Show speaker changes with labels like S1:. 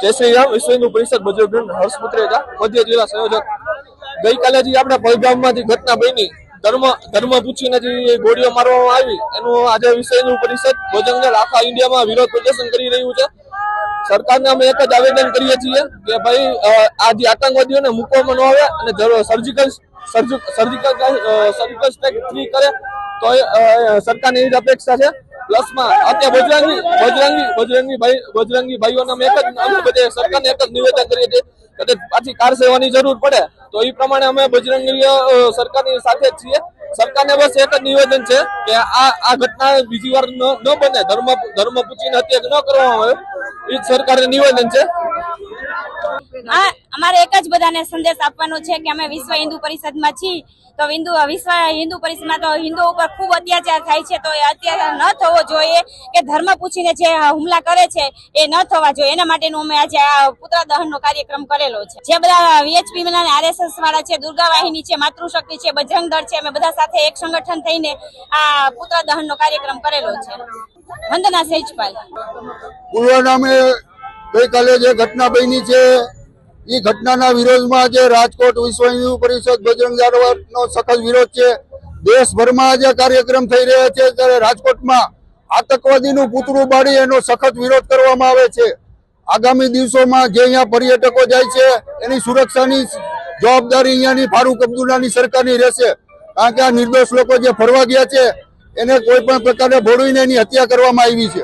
S1: જય શ્રી રામ વિશ્વ હિન્દુ પરિષદ બજરંગ હર્ષ પુત્રેજા મધ્ય સંયોજક. ગઈકાલે જે આપણે પલગામમાંથી ઘટના બની, ધર્મ ધર્મ પૂછીને જે ગોળીઓ મારવામાં આવી, એનું આજે વિશ્વ હિન્દુ પરિષદ બજરંગ આખા ઇન્ડિયામાં વિરોધ પ્રદર્શન કરી રહ્યું છે. સરકારને અમે એક જ આવેદન કરીએ છીએ કે ભાઈ આ જે આતંકવાદીઓને મૂકવામાં ન આવે અને surgical surgical surgical strike free કરે, તો સરકારની એ જ અપેક્ષા છે. પ્લસમાં અત્યારે બજરંગી બજરંગી બજરંગી બજરંગી ભાઈઓના એક જ બધે સરકારને એક જ નિવેદન કરીએ છીએ કદાચ પાછી કાર સેવાની જરૂર પડે. તો એ પ્રમાણે અમે બજરંગી સરકારની સાથે જ છીએ. સરકારને બસ એક જ નિવેદન છે કે આ આ ઘટના બીજી વાર ન બને. ધર્મ ધર્મ પૂછીને હત્યા ન કરવામાં આવે. એ જ સરકારને નિવેદન છે.
S2: અમારે એક જ બધાને સંદેશ આપવાનો છે કે અમે વિશ્વ હિન્દુ પરિષદમાં છીએ તો હિન્દુ વિશ્વ હિન્દુ પરિષદમાં તો હિન્દુ ઉપર ખૂબ અત્યાચાર થાય છે, તો એ અત્યાચાર ન થવો જોઈએ કે ધર્મ પૂછીને જે હુમલા કરે છે એ ન થવા જોઈએ. એના માટેનું અમે આજે આ પુતળા દહનનો કાર્યક્રમ કરેલો છે. જે બધા વીએચપી અને આરએસએસ વાળા છે દુર્ગા વાહિની છે, માતૃશક્તિ છે, બજરંગ દળ છે, અમે બધા સાથે એક સંગઠન થઈને આ પુતળા દહનનો કાર્યક્રમ કરેલો છે. વંદના સેજપાલ.
S3: પુલવામામે ગઈકાલે જે ઘટના બની છે એ ઘટનાના વિરોધમાં આજે રાજકોટ વિશ્વ હિન્દુ પરિષદ બજરંગ જાડવાનો સખત વિરોધ છે. દેશભરમાં જે કાર્યક્રમ થઈ રહ્યા છે ત્યારે રાજકોટમાં આતંકવાદીનું પૂતળું બાળી એનો સખત વિરોધ કરવામાં આવે છે. આગામી દિવસોમાં જે અહીંયા પર્યટકો જાય છે, એની સુરક્ષાની જવાબદારી અહીંયાની ફારૂક અબ્દુલ્લાની સરકારની રહેશે. કારણ કે આ નિર્દોષ લોકો જે ફરવા ગયા છે, એને કોઈ પણ પ્રકારે ભોળવીને એની હત્યા કરવામાં આવી છે.